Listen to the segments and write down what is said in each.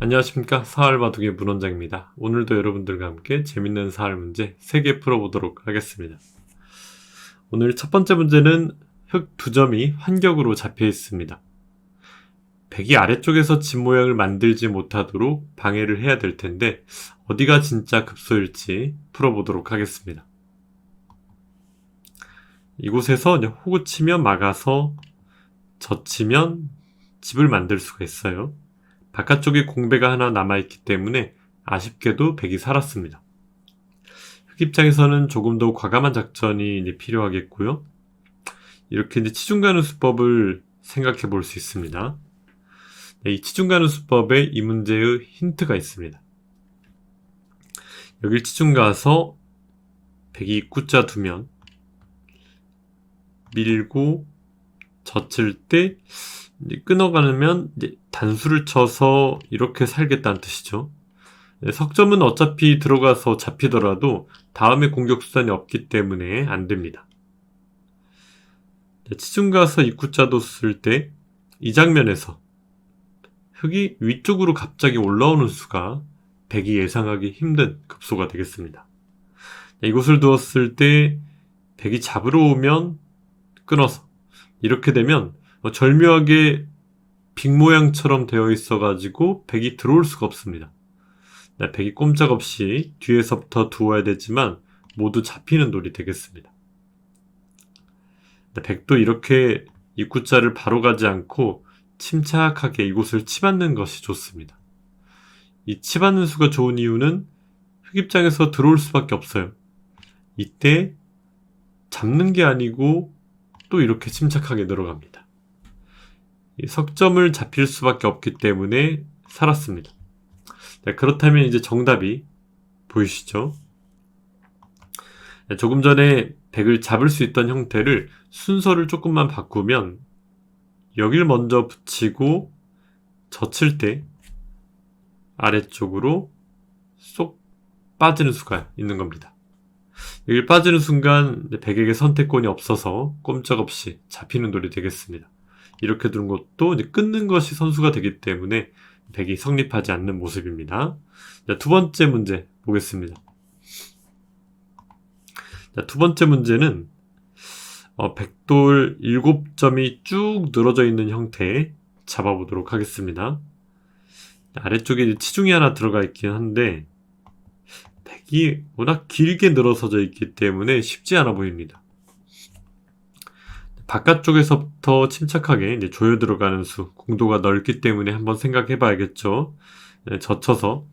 안녕하십니까 사활바둑의 문원장입니다. 오늘도 여러분들과 함께 재밌는 사활 문제 3개 풀어보도록 하겠습니다. 오늘 첫 번째 문제는 흙 두 점이 환격으로 잡혀 있습니다. 백이 아래쪽에서 집 모양을 만들지 못하도록 방해를 해야 될 텐데 어디가 진짜 급소일지 풀어보도록 하겠습니다. 이곳에서 호구 치면 막아서 젖히면 집을 만들 수가 있어요. 바깥쪽에 공배가 하나 남아있기 때문에 아쉽게도 백이 살았습니다. 흑 입장에서는 조금 더 과감한 작전이 필요하겠고요. 이렇게 이제 치중가는 수법을 생각해 볼 수 있습니다. 네, 이 치중가는 수법에 이 문제의 힌트가 있습니다. 여길 치중가서 백이 입구자 두면 밀고 젖힐 때 끊어가면 단수를 쳐서 이렇게 살겠다는 뜻이죠. 네, 석점은 어차피 들어가서 잡히더라도 다음에 공격 수단이 없기 때문에 안 됩니다. 네, 치중 가서 입구자도 쓸 때 이 장면에서 흙이 위쪽으로 갑자기 올라오는 수가 백이 예상하기 힘든 급소가 되겠습니다. 네, 이곳을 두었을 때 백이 잡으러 오면 끊어서 이렇게 되면 뭐 절묘하게 빅 모양처럼 되어 있어 가지고 백이 들어올 수가 없습니다. 네, 백이 꼼짝없이 뒤에서부터 두어야 되지만 모두 잡히는 돌이 되겠습니다. 네, 백도 이렇게 입구자를 바로 가지 않고 침착하게 이곳을 치받는 것이 좋습니다. 이 치받는 수가 좋은 이유는 흑 입장에서 들어올 수밖에 없어요. 이때 잡는 게 아니고 또 이렇게 침착하게 들어갑니다. 석점을 잡힐 수밖에 없기 때문에 살았습니다. 네, 그렇다면 이제 정답이 보이시죠? 네, 조금 전에 100을 잡을 수 있던 형태를 순서를 조금만 바꾸면 여길 먼저 붙이고 젖힐 때 아래쪽으로 쏙 빠지는 수가 있는 겁니다. 여기 빠지는 순간 100에게 선택권이 없어서 꼼짝없이 잡히는 돌이 되겠습니다. 이렇게 두는 것도 끊는 것이 선수가 되기 때문에 백이 성립하지 않는 모습입니다. 자, 두 번째 문제 보겠습니다. 자, 두 번째 문제는 어, 백돌 7점이 쭉 늘어져 있는 형태 잡아보도록 하겠습니다. 아래쪽에 치중이 하나 들어가 있긴 한데 백이 워낙 길게 늘어서져 있기 때문에 쉽지 않아 보입니다. 바깥쪽에서부터 침착하게 이제 조여 들어가는 수, 공도가 넓기 때문에 한번 생각해 봐야겠죠. 네, 젖혀서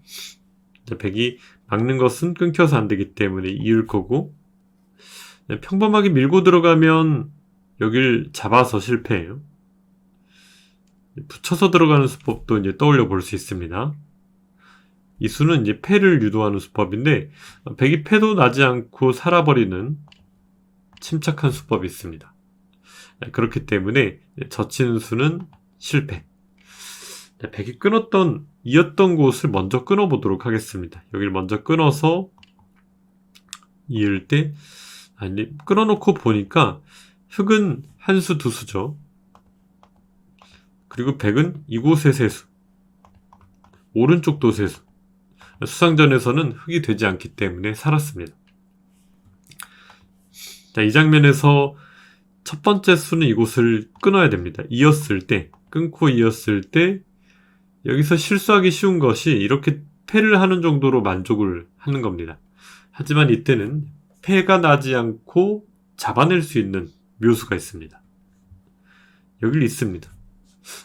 백이 막는 것은 끊겨서 안 되기 때문에 이을 거고 네, 평범하게 밀고 들어가면 여길 잡아서 실패해요. 붙여서 들어가는 수법도 이제 떠올려 볼 수 있습니다. 이 수는 이제 패를 유도하는 수법인데 백이 패도 나지 않고 살아버리는 침착한 수법이 있습니다. 그렇기 때문에 젖히는 수는 실패. 백이 끊었던 이었던 곳을 먼저 끊어보도록 하겠습니다. 여기를 먼저 끊어서 이을 때 아니 끊어놓고 보니까 흙은 한 수, 두 수죠. 그리고 백은 이곳의 세수. 오른쪽도 세수. 수상전에서는 흙이 되지 않기 때문에 살았습니다. 자, 이 장면에서 첫 번째 수는 이곳을 끊어야 됩니다. 이었을 때, 끊고 이었을 때, 여기서 실수하기 쉬운 것이 이렇게 패를 하는 정도로 만족을 하는 겁니다. 하지만 이때는 패가 나지 않고 잡아낼 수 있는 묘수가 있습니다. 여기 있습니다.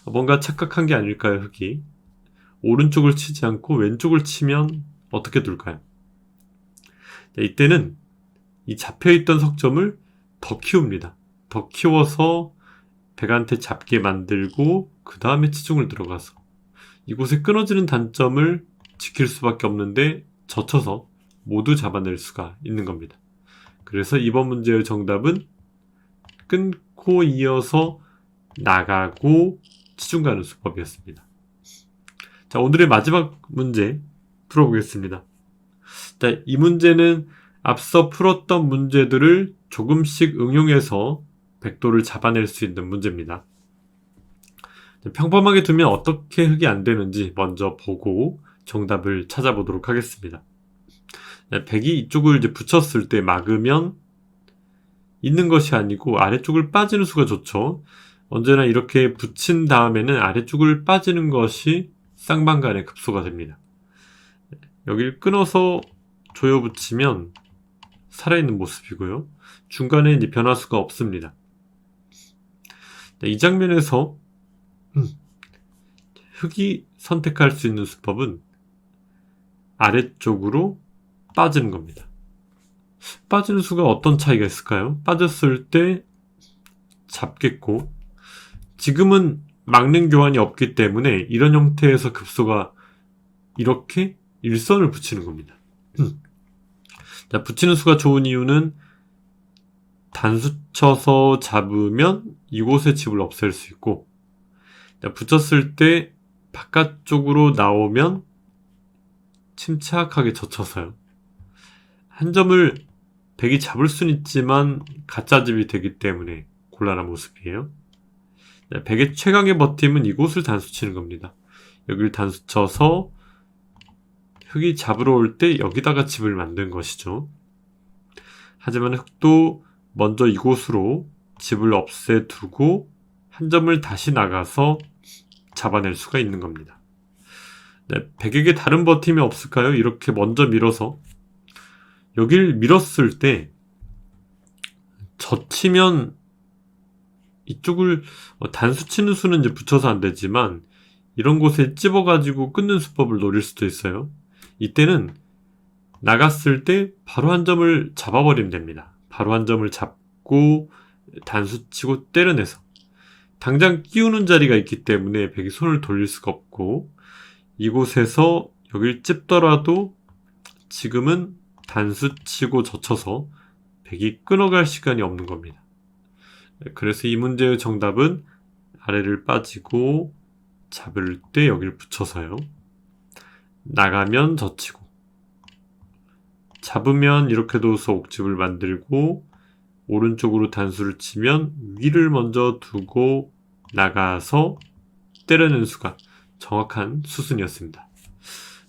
뭔가 착각한 게 아닐까요, 흑이? 오른쪽을 치지 않고 왼쪽을 치면 어떻게 둘까요? 이때는 이 잡혀있던 석점을 더 키웁니다. 더 키워서 백한테 잡게 만들고 그 다음에 치중을 들어가서 이곳에 끊어지는 단점을 지킬 수밖에 없는데 젖혀서 모두 잡아낼 수가 있는 겁니다. 그래서 이번 문제의 정답은 끊고 이어서 나가고 치중 가는 수법이었습니다. 자, 오늘의 마지막 문제 풀어보겠습니다. 자, 이 문제는 앞서 풀었던 문제들을 조금씩 응용해서 백도를 잡아낼 수 있는 문제입니다. 평범하게 두면 어떻게 흙이 안 되는지 먼저 보고 정답을 찾아보도록 하겠습니다. 네, 백이 이쪽을 이제 붙였을 때 막으면 있는 것이 아니고 아래쪽을 빠지는 수가 좋죠. 언제나 이렇게 붙인 다음에는 아래쪽을 빠지는 것이 쌍방간의 급소가 됩니다. 여기를 끊어서 조여 붙이면 살아있는 모습이고요. 중간에 이제 변화수가 없습니다. 네, 이 장면에서 음, 흙이 선택할 수 있는 수법은 아래쪽으로 빠지는 겁니다. 빠지는 수가 어떤 차이가 있을까요? 빠졌을 때 잡겠고 지금은 막는 교환이 없기 때문에 이런 형태에서 급소가 이렇게 일선을 붙이는 겁니다. 자, 붙이는 수가 좋은 이유는 단수 쳐서 잡으면 이곳의 칩을 없앨 수 있고 자, 붙였을 때 바깥쪽으로 나오면 침착하게 젖혀서요. 한 점을 백이 잡을 수는 있지만 가짜 집이 되기 때문에 곤란한 모습이에요. 네, 백의 최강의 버팀은 이곳을 단수 치는 겁니다. 여기를 단수 쳐서 흙이 잡으러 올 때 여기다가 집을 만든 것이죠. 하지만 흙도 먼저 이곳으로 집을 없애두고 한 점을 다시 나가서 잡아낼 수가 있는 겁니다. 네, 백에게 다른 버팀이 없을까요? 이렇게 먼저 밀어서 여길 밀었을 때 젖히면 이쪽을 어, 단수 치는 수는 이제 붙여서 안 되지만 이런 곳에 찝어가지고 끊는 수법을 노릴 수도 있어요. 이때는 나갔을 때 바로 한 점을 잡아버리면 됩니다. 바로 한 점을 잡고 단수 치고 때려내서 당장 끼우는 자리가 있기 때문에 백이 손을 돌릴 수가 없고 이곳에서 여길 찝더라도 지금은 단수 치고 젖혀서 백이 끊어갈 시간이 없는 겁니다. 그래서 이 문제의 정답은 아래를 빠지고 잡을 때 여기를 붙여서요. 나가면 젖히고 잡으면 이렇게 둬서 옥집을 만들고 오른쪽으로 단수를 치면 위를 먼저 두고 나가서 때려는 수가 정확한 수순이었습니다.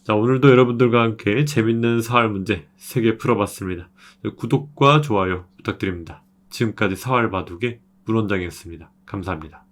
자, 오늘도 여러분들과 함께 재밌는 사활 문제 3개 풀어봤습니다. 구독과 좋아요 부탁드립니다. 지금까지 사활 바둑의 문원장이었습니다. 감사합니다.